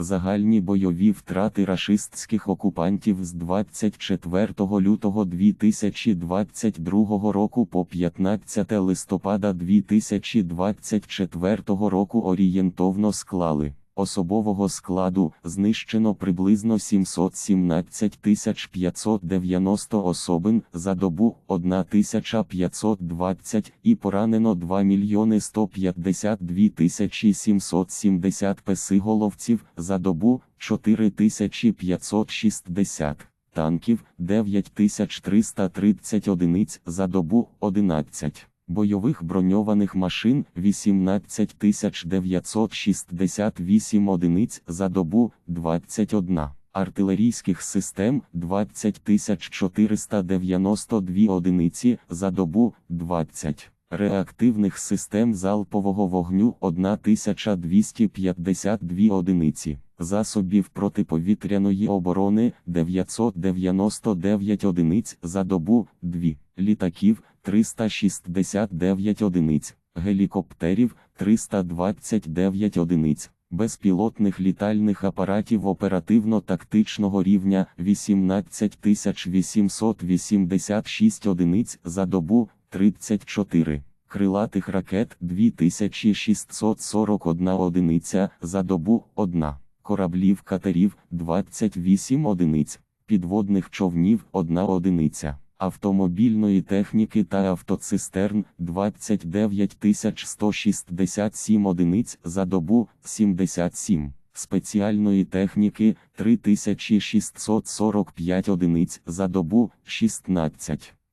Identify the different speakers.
Speaker 1: Загальні бойові втрати рашистських окупантів з 24 лютого 2022 року по 15 листопада 2024 року орієнтовно склали. Особового складу знищено приблизно 717 590 особин за добу 1520 і поранено 2 мільйони 152 770 песиголовців за добу 4560 танків 9330 одиниць за добу 11 бойових броньованих машин 18968 одиниць за добу 21, артилерійських систем 20492 одиниці за добу 20. Реактивних систем залпового вогню 1252 одиниці, засобів протиповітряної оборони 999 одиниць за добу 2, літаків 369 одиниць, гелікоптерів 329 одиниць, безпілотних літальних апаратів оперативно-тактичного рівня 18886 одиниць за добу 34. Крилатих ракет 2641 одиниця за добу 1, кораблів катерів 28 одиниць, підводних човнів 1 одиниця, автомобільної техніки та автоцистерн 29167 одиниць за добу 77, спеціальної техніки 3645 одиниць за добу 16.